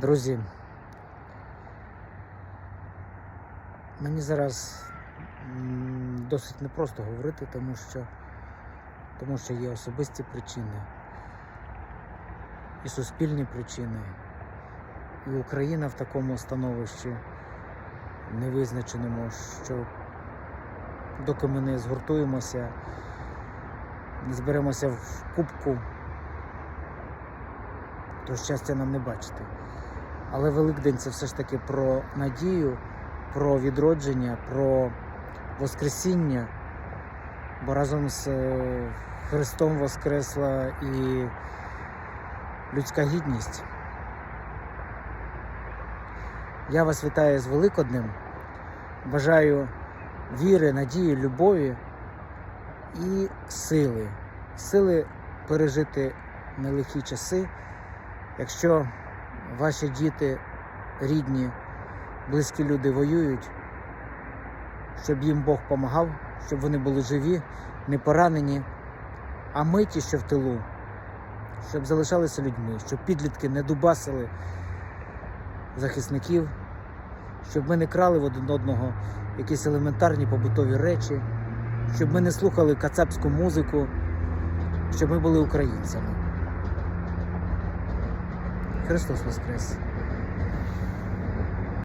Друзі, мені зараз досить непросто говорити, тому що, тому що є особисті причини і суспільні причини. І Україна в такому становищі невизначеному, що доки ми не згуртуємося, не зберемося в кубку, то щастя нам не бачити. Але Великдень це все ж таки про надію, про відродження, про Воскресіння, бо разом з е, Христом Воскресла і людська гідність. Я вас вітаю з Великоднем. Бажаю віри, надії, любові і сили. Сили пережити нелегкі часи. Якщо ваші діти, рідні, близькі люди воюють, щоб їм Бог допомагав, щоб вони були живі, не поранені, а ми ті, що в тилу, щоб залишалися людьми, щоб підлітки не дубасили захисників, щоб ми не крали в один одного якісь елементарні побутові речі, щоб ми не слухали кацапську музику, щоб ми були українцями. Христос Воскрес!